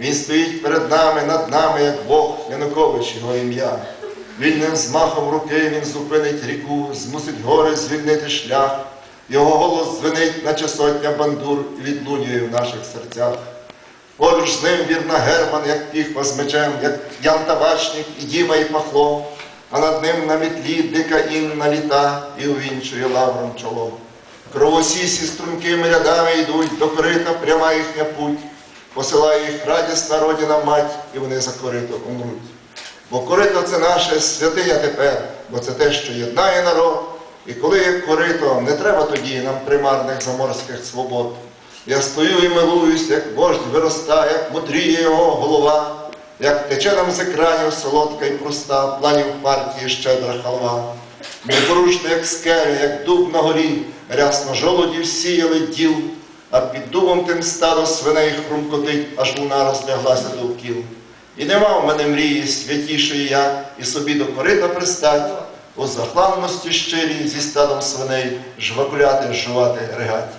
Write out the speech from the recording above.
Він стоїть перед нами, над нами, як Бог, Янукович його ім'я. Вільним змахом руки він зупинить ріку, змусить гори звільнити шлях. Його голос дзвенить, наче сотня бандур, відлунює в наших серцях. Поруч з ним вірна Герман, як піхва з мечем, як Ян Табачник, і Діма, і Пахло, а над ним на мітлі дика інна літа і увінчує лавром чоло. Кровосісі стрункими рядами йдуть, до корита пряма їхня путь, посилає їх радісна родина мать, і вони за корито умруть. Бо корито це наше святиня тепер, бо це те, що єднає народ. І коли корито, не треба тоді нам примарних заморських свобод. Я стою і милуюсь, як вождь виростає, як мудріє його голова, як тече нам з екранів солодка і проста, планів партії щедра халва. Непорушно, як скеля, як дуб на горі, рясно жолудів сіяли діл, а під дубом тим стадо свиней хрумкотить, аж луна розляглася довкіл. І нема в мене мрії святішої я, і собі до корита пристать, у захланності щирій зі стадом свиней жвакуляти, жувати, ригать.